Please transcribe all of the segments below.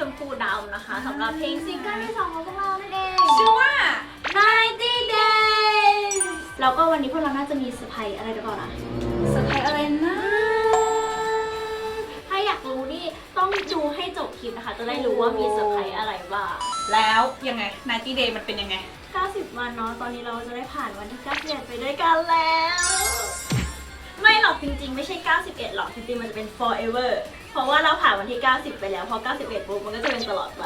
ชมพูดำนะคะสำหรับเพลงซิงเกิลที่สองของพวกเรานั่นเองชื่อว่า 90 days แล้วก็วันนี้พวกเราน่าจะมีเซอร์ไพรส์อะไรกันก่อนนะเซอร์ไพรส์อะไรนะ ถ้าอยากรู้นี่ต้องดูให้จบคลิปนะคะจะได้รู้ว่ามีเซอร์ไพรส์อะไรบ้าง แล้วยังไงน t ตี้เดย์มันเป็นยังไง 90 วันเนาะตอนนี้เราจะได้ผ่านวันที่91ไปด้วยกันแล้ว ไม่หรอกจริงๆ ไม่ใช่ 91 หรอกจริงๆ มันจะเป็น forever เพราะว่าเราผ่านวันที่ 90 ไปแล้ว พอ 91 ปุ๊บ มันก็จะเป็นตลอดไป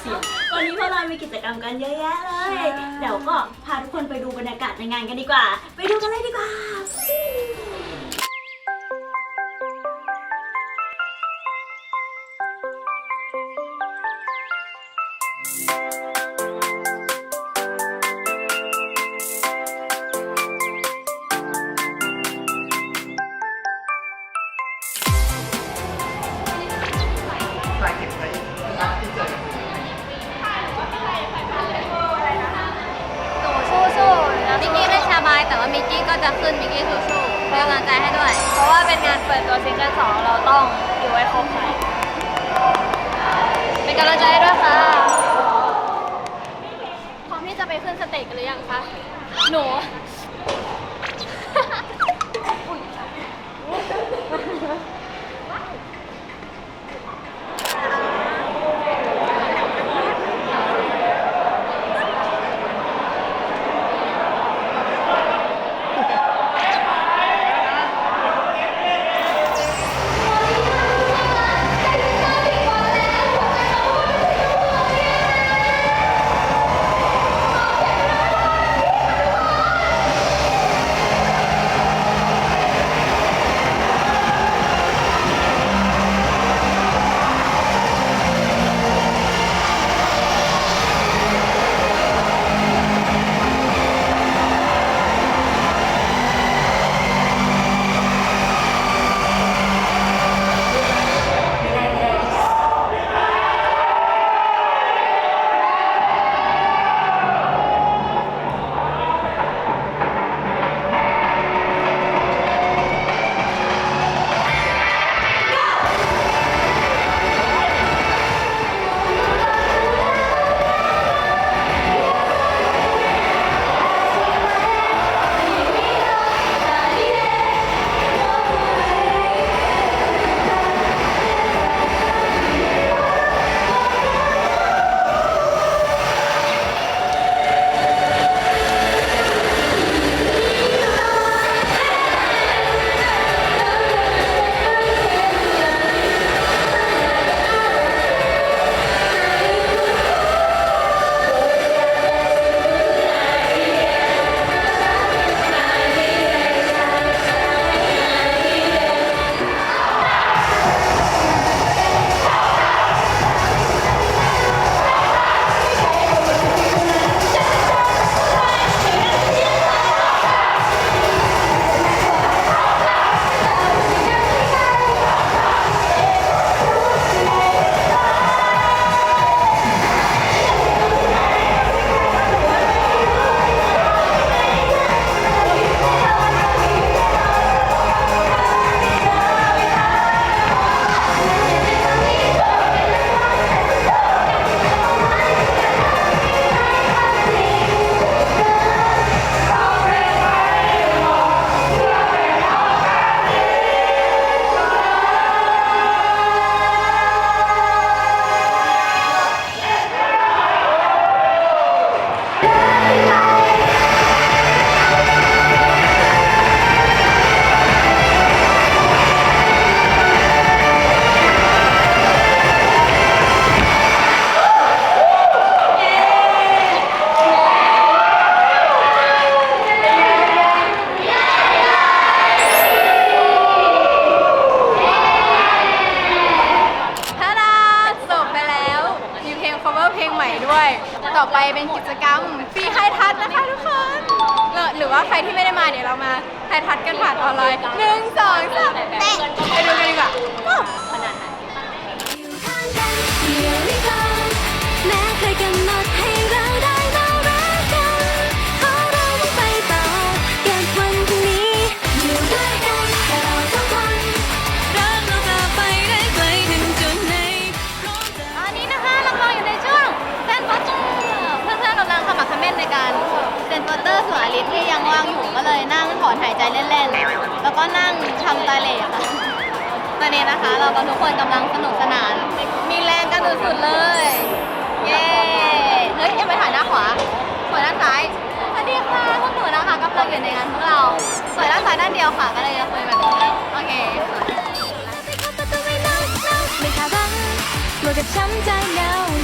เสียงวันนี้พวกเรามีกิจกรรมกันเยอะแยะเลยใช่เดี๋ยวก็พาทุกคนไปดูบรรยากาศในงานกันดีกว่า ไปดูกันเลยดีกว่า มิกกี้ก็จะขึ้นมิกกี้สู้ๆเป็นกำลังใจให้ด้วย เพราะว่าเป็นงานเปิดตัวซิงเกิลสองเราต้องอยู่ให้ครบค่ะเป็นกำลังใจให้ด้วยค่ะ พร้อมที่จะไปขึ้นสเตจกันหรือยังคะ หนู อไปเป็นกิจกรรมฟรีไฮทัชนะคะทุกคนหรือหรือว่าใครที่ไม่ได้มาเดี๋ยวเรามาไฮทัชกันผ่านออนไลน์หนึ่งสองสามเตะไปดูกันดีกว่า ส่วนอลิสที่ยังว่างอยู่ก็เลยนั่งถอนหายใจเล่นๆ แล้วก็นั่งทำตาเล่ค่ะตอนนี้นะคะ เราก็ทุกคนกำลังสนุกสนาน มีแรงกันสุดๆเลย เย้ เฮ้ยเอ็มไปถ่ายหน้าขวาสวยด้านซ้าย สวัสดีค่ะพวกหนูนะคะกำลังอยู่ในงานพวกเราสวยด้านซ้ายด้านเดียวค่ะ ก็เลยจะคุยแบบนี้ โอเคสวไม่ขาดหวังกลัวกัช้ำใจเงา